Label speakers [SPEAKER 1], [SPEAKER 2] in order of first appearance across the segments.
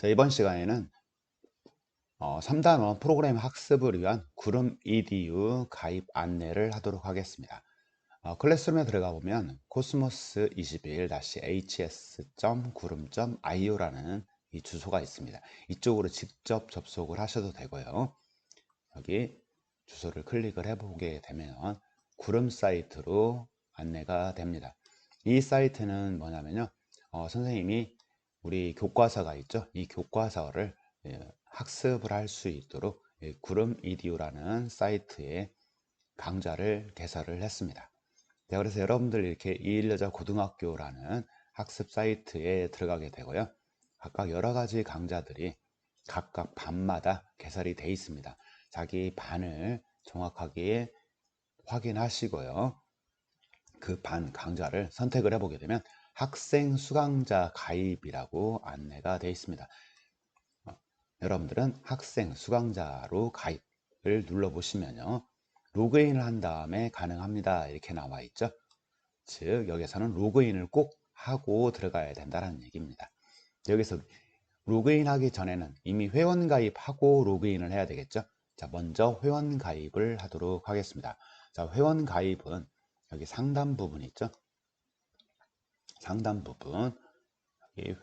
[SPEAKER 1] 자, 이번 시간에는 어, 3단원 프로그램 학습을 위한 구름 edu 가입 안내를 하도록 하겠습니다. 어, 클래스룸에 들어가 보면 코스모스 21-hs.구름.io라는 이 주소가 있습니다. 이쪽으로 직접 접속을 하셔도 되고요. 여기 주소를 클릭을 해보게 되면 구름 사이트로 안내가 됩니다. 이 사이트는 뭐냐면요. 어, 선생님이 우리 교과서가 있죠. 이 교과서를 예, 학습을 할 수 있도록 예, 구름 이디오라는 사이트에 강좌를 개설을 했습니다. 네, 그래서 여러분들 이렇게 이일여자 고등학교라는 학습 사이트에 들어가게 되고요. 각각 여러 가지 강좌들이 각각 반마다 개설이 되어 있습니다. 자기 반을 정확하게 확인하시고요. 그 반 강좌를 선택을 해보게 되면 학생 수강자 가입이라고 안내가 되어 있습니다. 어, 여러분들은 학생 수강자로 가입을 눌러 보시면요. 로그인을 한 다음에 가능합니다. 이렇게 나와 있죠. 즉 여기서는 로그인을 꼭 하고 들어가야 된다는 얘기입니다. 여기서 로그인 하기 전에는 이미 회원 가입하고 로그인을 해야 되겠죠. 자, 먼저 회원 가입을 하도록 하겠습니다. 자, 회원 가입은 여기 상단 부분 있죠. 상단 부분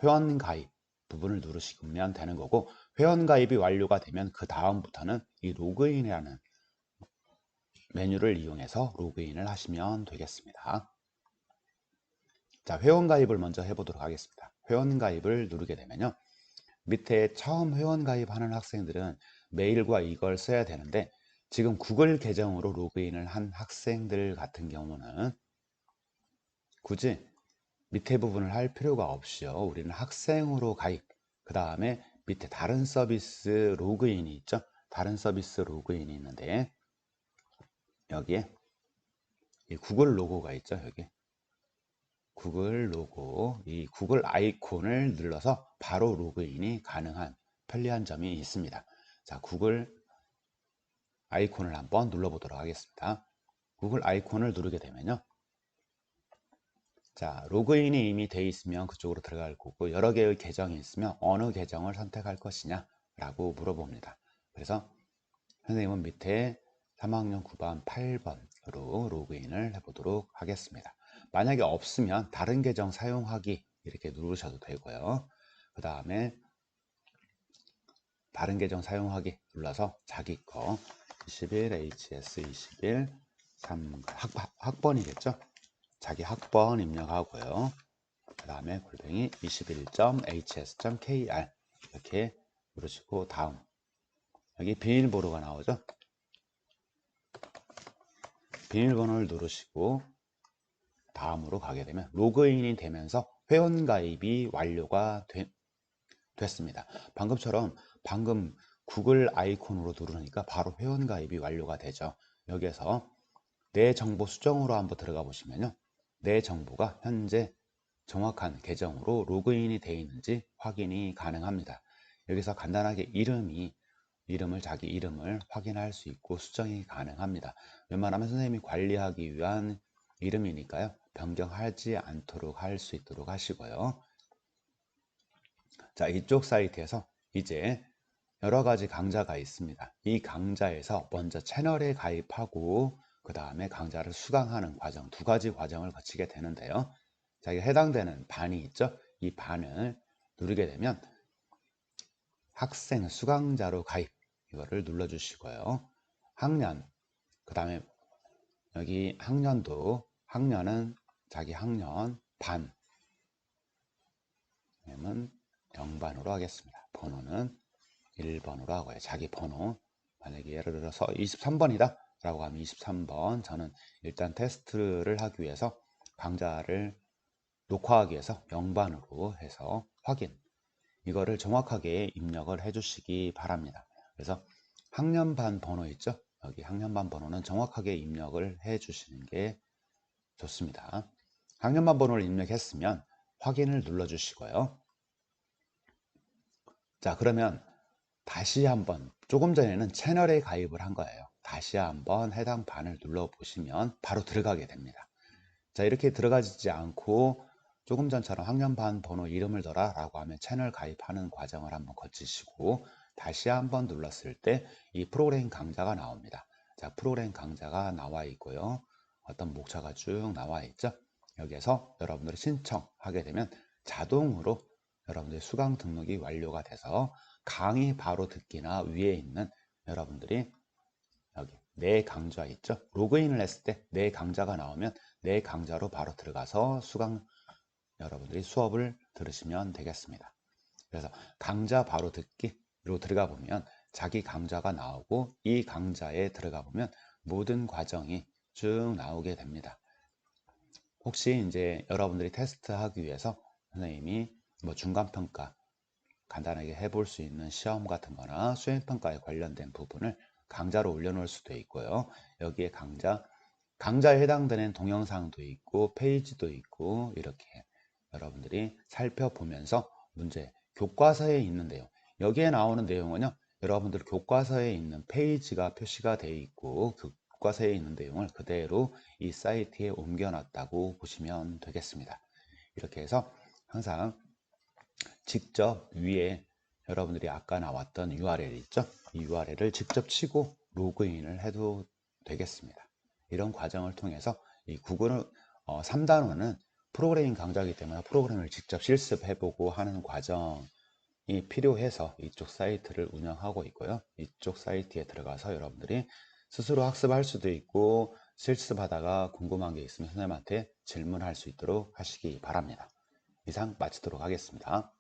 [SPEAKER 1] 회원 가입 부분을 누르시면 되는 거고 회원 가입이 완료가 되면 그 다음부터는 이 로그인이라는 메뉴를 이용해서 로그인을 하시면 되겠습니다. 자, 회원 가입을 먼저 해보도록 하겠습니다. 회원 가입을 누르게 되면요. 밑에 처음 회원 가입하는 학생들은 메일과 이걸 써야 되는데 지금 구글 계정으로 로그인을 한 학생들 같은 경우는 굳이 밑에 부분을 할 필요가 없이요. 우리는 학생으로 가입, 그 다음에 밑에 다른 서비스 로그인이 있죠. 다른 서비스 로그인이 있는데 여기에 이 구글 로고가 있죠. 여기 구글 로고, 이 구글 아이콘을 눌러서 바로 로그인이 가능한 편리한 점이 있습니다. 자, 구글 아이콘을 한번 눌러보도록 하겠습니다. 구글 아이콘을 누르게 되면요. 자, 로그인이 이미 돼 있으면 그쪽으로 들어갈 거고 여러 개의 계정이 있으면 어느 계정을 선택할 것이냐 라고 물어봅니다. 그래서 선생님은 밑에 3학년 9반 8번으로 로그인을 해보도록 하겠습니다. 만약에 없으면 다른 계정 사용하기 이렇게 누르셔도 되고요. 그 다음에 다른 계정 사용하기 눌러서 자기 거 21 HS 21 3 학, 학번이겠죠. 자기 학번 입력하고요. 그 다음에 골뱅이 21.hs.kr 이렇게 누르시고 다음 여기 비밀번호가 나오죠. 비밀번호를 누르시고 다음으로 가게 되면 로그인이 되면서 회원 가입이 완료가 되, 됐습니다. 방금처럼 방금 구글 아이콘으로 누르니까 바로 회원 가입이 완료가 되죠. 여기에서 내 정보 수정으로 한번 들어가 보시면요. 내 정보가 현재 정확한 계정으로 로그인이 되어 있는지 확인이 가능합니다. 여기서 간단하게 이름이 이름을 자기 이름을 확인할 수 있고 수정이 가능합니다. 웬만하면 선생님이 관리하기 위한 이름이니까요. 변경하지 않도록 할 수 있도록 하시고요. 자, 이쪽 사이트에서 이제 여러 가지 강좌가 있습니다. 이 강좌에서 먼저 채널에 가입하고 그 다음에 강좌를 수강하는 과정 두 가지 과정을 거치게 되는데요. 자기 해당되는 반이 있죠. 이 반을 누르게 되면 학생 수강자로 가입 이거를 눌러 주시고요. 학년 그 다음에 여기 학년도 학년은 자기 학년 반 그러면 0반으로 하겠습니다. 번호는 1번으로 하고요. 자기 번호 만약에 예를 들어서 23번이다 라고 하면 23번 저는 일단 테스트를 하기 위해서 강좌를 녹화하기 위해서 영반으로 해서 확인. 이거를 정확하게 입력을 해 주시기 바랍니다. 그래서 학년반 번호 있죠? 여기 학년반 번호는 정확하게 입력을 해 주시는 게 좋습니다. 학년반 번호를 입력했으면 확인을 눌러 주시고요. 자 그러면 다시 한번 조금 전에는 채널에 가입을 한 거예요 다시 한번 해당 반을 눌러 보시면 바로 들어가게 됩니다. 자, 이렇게 들어가지 않고 조금 전처럼 학년반 번호 이름을 넣어라 라고 하면 채널 가입하는 과정을 한번 거치시고 다시 한번 눌렀을 때 이 프로그램 강좌가 나옵니다. 자, 프로그램 강좌가 나와 있고요. 어떤 목차가 쭉 나와 있죠. 여기에서 여러분들이 신청하게 되면 자동으로 여러분들의 수강 등록이 완료가 돼서 강의 바로 듣기나 위에 있는 여러분들이 여기 내 강좌 있죠. 로그인을 했을 때 내 강좌가 나오면 내 강좌로 바로 들어가서 수강 여러분들이 수업을 들으시면 되겠습니다. 그래서 강좌 바로 듣기로 들어가 보면 자기 강좌가 나오고 이 강좌에 들어가 보면 모든 과정이 쭉 나오게 됩니다. 혹시 이제 여러분들이 테스트 하기 위해서 선생님이 뭐 중간평가 간단하게 해볼 수 있는 시험 같은 거나 수행평가에 관련된 부분을 강좌로 올려놓을 수도 있고요. 여기에 강좌, 강좌에 해당되는 동영상도 있고 페이지도 있고 이렇게 여러분들이 살펴보면서 문제, 교과서에 있는 내용 여기에 나오는 내용은요. 여러분들 교과서에 있는 페이지가 표시가 되어 있고 교과서에 있는 내용을 그대로 이 사이트에 옮겨놨다고 보시면 되겠습니다. 이렇게 해서 항상 직접 위에 여러분들이 아까 나왔던 URL 있죠? 이 URL을 직접 치고 로그인을 해도 되겠습니다. 이런 과정을 통해서 이 구글을 어, 3단원은 프로그래밍 강좌이기 때문에 프로그램을 직접 실습해보고 하는 과정이 필요해서 이쪽 사이트를 운영하고 있고요. 이쪽 사이트에 들어가서 여러분들이 스스로 학습할 수도 있고 실습하다가 궁금한 게 있으면 선생님한테 질문할 수 있도록 하시기 바랍니다. 이상 마치도록 하겠습니다.